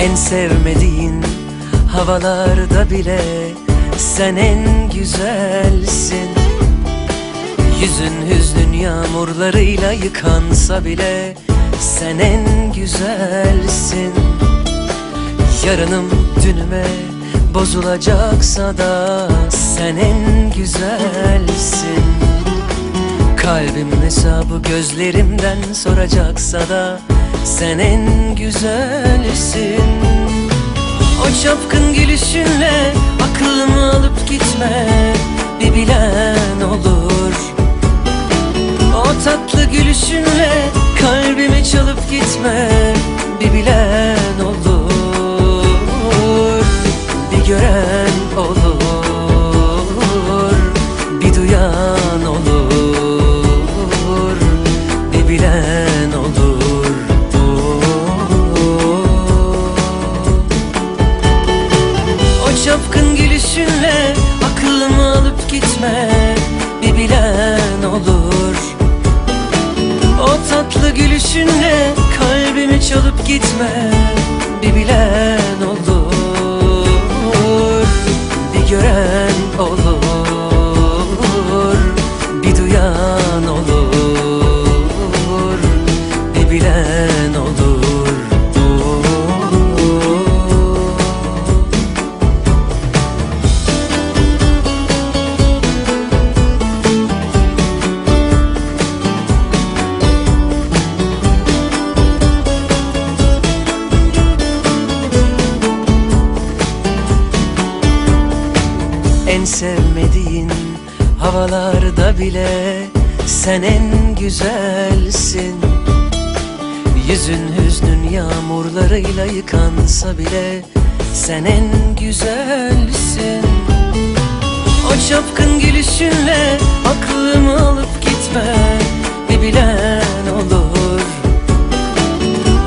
En sevmediğin havalarda bile sen en güzelsin. Yüzün hüznün yağmurlarıyla yıkansa bile sen en güzelsin. Yarınım dünüme bozulacaksa da sen en güzelsin Kalbim hesabı gözlerimden soracaksa da sen en güzelsin. O çapkın gülüşünle aklımı alıp gitme bir bilen olur. O tatlı gülüşünle kalbimi çalıp gitme bir bilen olur. Bir gören çapkın gülüşünle aklımı alıp gitme bir bilen olur. O tatlı gülüşünle kalbimi çalıp gitme bir bilen olur. Bir gören olur bir duyan olur. Bir bilen olur sevmediğin havalarda bile sen en güzelsin. Yüzün hüznün yağmurlarıyla yıkansa bile sen en güzelsin. O çapkın gülüşünle aklımı alıp gitme bir bilen olur.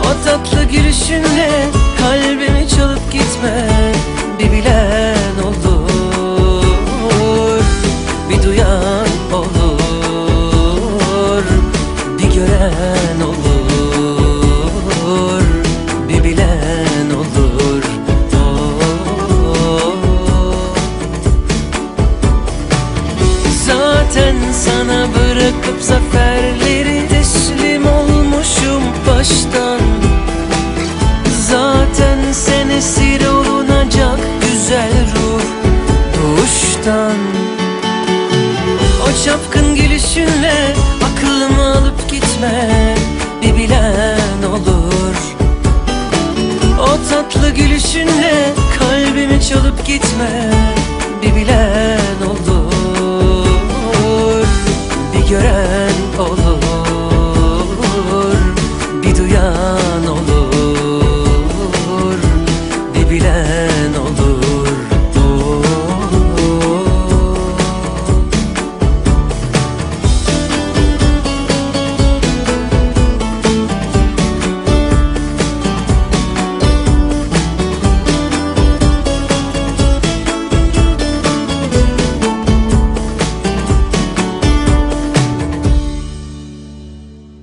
O tatlı gülüşünle bırakıp zaferleri teslim olmuşum baştan. Zaten sen esir olunacak güzel ruh doğuştan. O çapkın gülüşünle aklımı alıp gitme